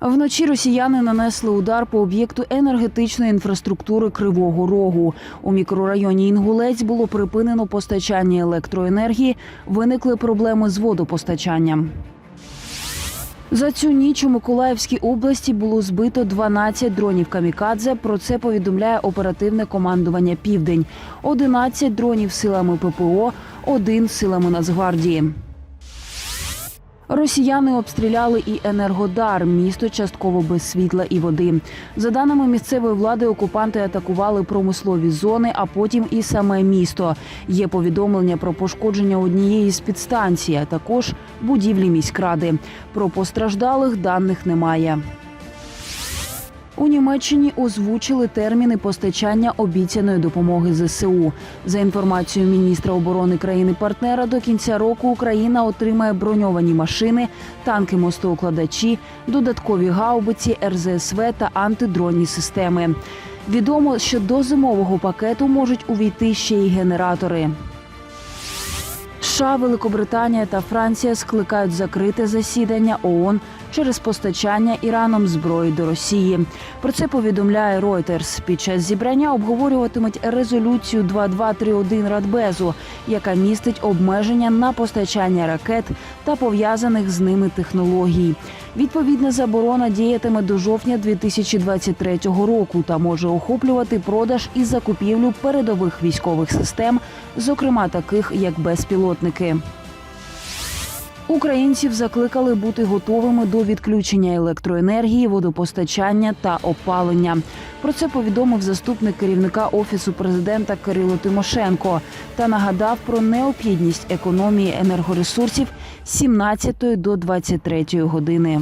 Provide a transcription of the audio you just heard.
Вночі росіяни нанесли удар по об'єкту енергетичної інфраструктури Кривого Рогу. У мікрорайоні Інгулець було припинено постачання електроенергії. Виникли проблеми з водопостачанням. За цю ніч у Миколаївській області було збито 12 дронів камікадзе. Про це повідомляє оперативне командування Південь. 11 дронів силами ППО, один силами Нацгвардії. Росіяни обстріляли і Енергодар, місто частково без світла і води. За даними місцевої влади, окупанти атакували промислові зони, а потім і саме місто. Є повідомлення про пошкодження однієї з підстанцій, а також будівлі міськради. Про постраждалих даних немає. У Німеччині озвучили терміни постачання обіцяної допомоги ЗСУ. За інформацією міністра оборони країни-партнера, до кінця року Україна отримає броньовані машини, танки мостоукладачі, додаткові гаубиці, РЗСВ та антидронні системи. Відомо, що до зимового пакету можуть увійти ще й генератори. США, Великобританія та Франція скликають закрите засідання ООН через постачання Іраном зброї до Росії. Про це повідомляє Reuters. Під час зібрання обговорюватимуть резолюцію 2231 Радбезу, яка містить обмеження на постачання ракет та пов'язаних з ними технологій. Відповідна заборона діятиме до жовтня 2023 року та може охоплювати продаж і закупівлю передових військових систем, зокрема таких як безпілотники. Українців закликали бути готовими до відключення електроенергії, водопостачання та опалення. Про це повідомив заступник керівника офісу президента Кирило Тимошенко та нагадав про необхідність економії енергоресурсів з 17 до 23 години.